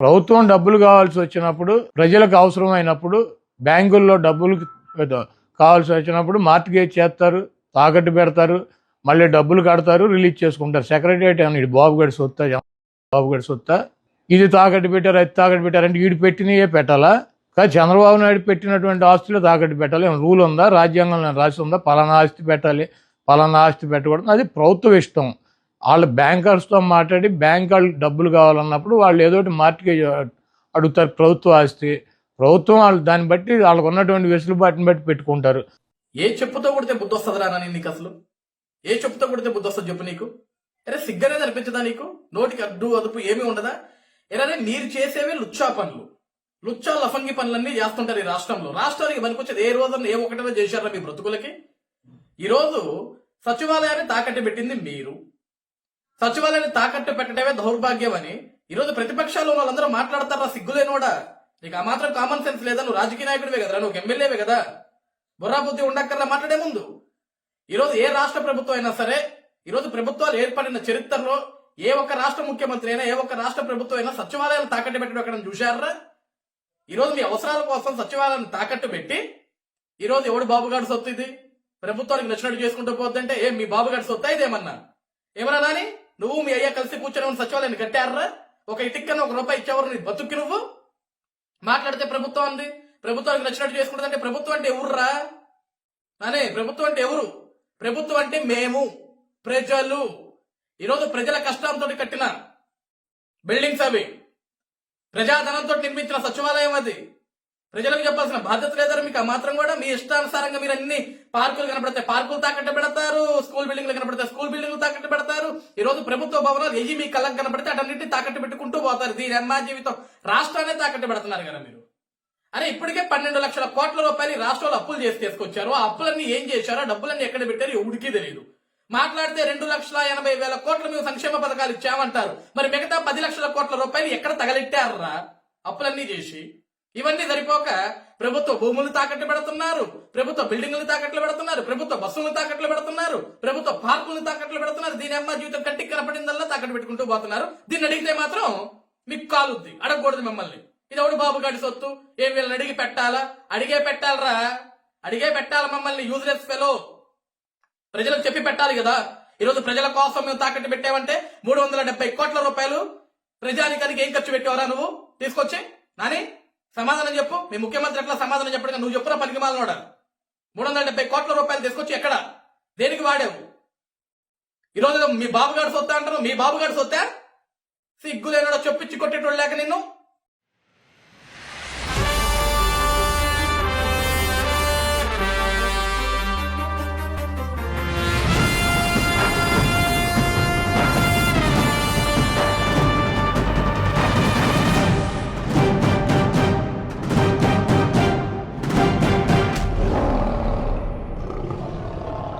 ప్రభుత్వం డబ్బులు కావాల్సి వచ్చినప్పుడు ప్రజలకు అవసరమైనప్పుడు బ్యాంకుల్లో డబ్బులు కావాల్సి వచ్చినప్పుడు మార్టిగేజ్ చేస్తారు తాకట్టు పెడతారు మళ్ళీ డబ్బులు కడతారు రిలీజ్ చేసుకుంటారు. సెక్రటరియట్ అని ఇది బాబుగడి సొత్త బాబుగడి సొత్త? ఇది తాకట్టు పెట్టారు అది తాకట్టు పెట్టారంటే వీడు పెట్టినయే పెట్టాలా? కానీ చంద్రబాబు నాయుడు పెట్టినటువంటి ఆస్తులు తాకట్టు పెట్టాలి? ఏమైనా రూల్ ఉందా? రాజ్యాంగంలో రాసి ఉందా? పలానా ఆస్తి పెట్టాలి పలానా ఆస్తి పెట్టకూడదు. అది ప్రభుత్వ ఇష్టం. వాళ్ళ బ్యాంకర్స్తో మాట్లాడి బ్యాంక్ వాళ్ళు డబ్బులు కావాలన్నప్పుడు వాళ్ళు ఏదో ఒకటి మార్టిగేజ్ అడుగుతారు ప్రభుత్వ ఆస్తి. ప్రభుత్వం వాళ్ళు దాన్ని బట్టి వాళ్ళకు ఉన్నటువంటి వెసులుబాటుని బట్టి పెట్టుకుంటారు. ఏ చెప్పుతో కొడితే బుద్ధి వస్తుంది నీకు అసలు? ఏ చెప్పుతో కొడితే బుద్ధి వస్తుంది చెప్పు నీకు? అరే సిగ్గనేది అనిపించదా నీకు? నోటికి అడ్డు అదుపు ఏమీ ఉండదా? ఎరే మీరు చేసేవి లుచ్చా పనులు. లుచ్చా లఫంగి పనులన్నీ చేస్తుంటారు ఈ రాష్ట్రంలో. రాష్ట్రానికి పనికొచ్చేది ఏ రోజున ఏ ఒకటైనా చేశారా మీ బ్రతుకులకి? ఈరోజు సచివాలయాన్ని తాకట్టు పెట్టింది మీరు. సచివాలయాన్ని తాకట్టు పెట్టడమే దౌర్భాగ్యం అని ఈరోజు ప్రతిపక్షాలు ఉన్న వాళ్ళందరూ మాట్లాడతారా? సిగ్గులేనోడా నీకు ఆ మాత్రం కామన్ సెన్స్ లేదా? నువ్వు రాజకీయ నాయకుడివే కదరా నువ్వు ఎమ్మెల్యేవే కదా? బుర్రా బుద్ధి ఉండక్కర్లా మాట్లాడే ముందు. ఈరోజు ఏ రాష్ట్ర ప్రభుత్వం అయినా సరే ఈరోజు ప్రభుత్వాలు ఏర్పడిన చరిత్రలో ఏ ఒక్క రాష్ట్ర ముఖ్యమంత్రి అయినా ఏ ఒక్క రాష్ట్ర ప్రభుత్వం అయినా సచివాలయాలు తాకట్టు పెట్టడం ఎక్కడ చూశారా? ఈరోజు మీ అవసరాల కోసం సచివాలయాన్ని తాకట్టు పెట్టి ఈరోజు ఎవడు బాబుగాడు సొత్తు ఇది? ప్రభుత్వానికి నచ్చినట్టు చేసుకుంటూ పోతుందంటే ఏం మీ బాబుగాడి సొత్తా ఇదేమన్నా? ఏమన్నా నాని? నువ్వు మీ అయ్యా కలిసి కూర్చొని ఉన్న సచివాలయాన్ని కట్టారా? ఒక ఇటుక్కన ఒక రూపాయి ఇచ్చేవారు నీ బతుక్కి నువ్వు? మాట్లాడితే ప్రభుత్వం అంది. ప్రభుత్వానికి నచ్చినట్టు చేసుకుంటుందంటే ప్రభుత్వం అంటే ఎవర్రా? అనే ప్రభుత్వం అంటే ఎవరు? ప్రభుత్వం అంటే మేము ప్రజలు. ఈరోజు ప్రజల కష్టంతో కట్టిన బిల్డింగ్స్ అవి. ప్రజాధనంతో నిర్మించిన సచివాలయం అది. ప్రజలకు చెప్పాల్సిన బాధ్యత లేదని మీకు ఆ మాత్రం కూడా మీ ఇష్టానుసారంగా మీరు అన్ని పార్కులు కనపడతాయి. పార్కులు తాకట్టు పెడతారు స్కూల్ బిల్డింగ్లు కనపడతాయి. స్కూల్ బిల్డింగ్లు తాకట్టు ఈరోజు ఈ రోజు ప్రభుత్వ భవనాలు ఏవి మీ కళ్ళకు కనపడితే అటన్నింటినీ తాకట్టు పెట్టుకుంటూ పోతారు. దీని అమ్మా జీవితం. రాష్ట్రాన్ని తాకట్టు పెడుతున్నారు కదా మీరు. అరే ఇప్పటికే పన్నెండు లక్షల కోట్ల రూపాయలు రాష్ట్రంలో అప్పులు చేసి తీసుకొచ్చారు. ఆ అప్పులన్నీ ఏం చేశారో డబ్బులన్నీ ఎక్కడ పెట్టారు ఎవడికి తెలియదు. మాట్లాడితే రెండు లక్షల ఎనభై వేల కోట్ల మీద సంక్షేమ పథకాలు ఇచ్చామంటారు. మరి మిగతా పది లక్షల కోట్ల రూపాయలు ఎక్కడ తగలెట్టారా అప్పులన్నీ చేసి. ఇవన్నీ సరిపోక ప్రభుత్వ భూములు తాకట్టు పెడుతున్నారు. ప్రభుత్వ బిల్డింగులు తాకట్లు పెడుతున్నారు. ప్రభుత్వ బస్సులు తాకట్లు పెడుతున్నారు. ప్రభుత్వ పార్కులు తాకట్లు పెడుతున్నారు. దీని అమ్మ జీవితం కంటికి కనపడిందల్లా తాకట్టు పెట్టుకుంటూ పోతున్నారు. దీన్ని అడిగితే మాత్రం మీకు కాలుద్ది అడగకూడదు మిమ్మల్ని. ఇది ఎవడు బాబు గడి సొత్తు? ఏం వీళ్ళని అడిగి పెట్టాలా? అడిగే పెట్టాలరా? అడిగే పెట్టాలా మమ్మల్ని యూజ్లెస్ ఫెలో ప్రజలకు చెప్పి పెట్టాలి కదా. ఈరోజు ప్రజల కోసం మేము తాకట్టు పెట్టామంటే మూడు వందల డెబ్బై కోట్ల రూపాయలు ప్రజానికానికి ఏం ఖర్చు పెట్టేవరా నువ్వు? తీసుకొచ్చి. నాని సమాధానం చెప్పు. మీ ముఖ్యమంత్రి ఎట్లా సమాధానం చెప్పడం నువ్వు చెప్పురా పనికి మాలనోడా మూడు వందల డెబ్బై కోట్ల రూపాయలు తీసుకొచ్చి ఎక్కడ? దేనికి వాడావు? ఈరోజు మీ బాబుగాడు సొత్తా అంటారు మీ బాబుగాడు సొత్తా? సిగ్గులేనాడో చొప్పించి కొట్టేటోడు లేక నిన్ను?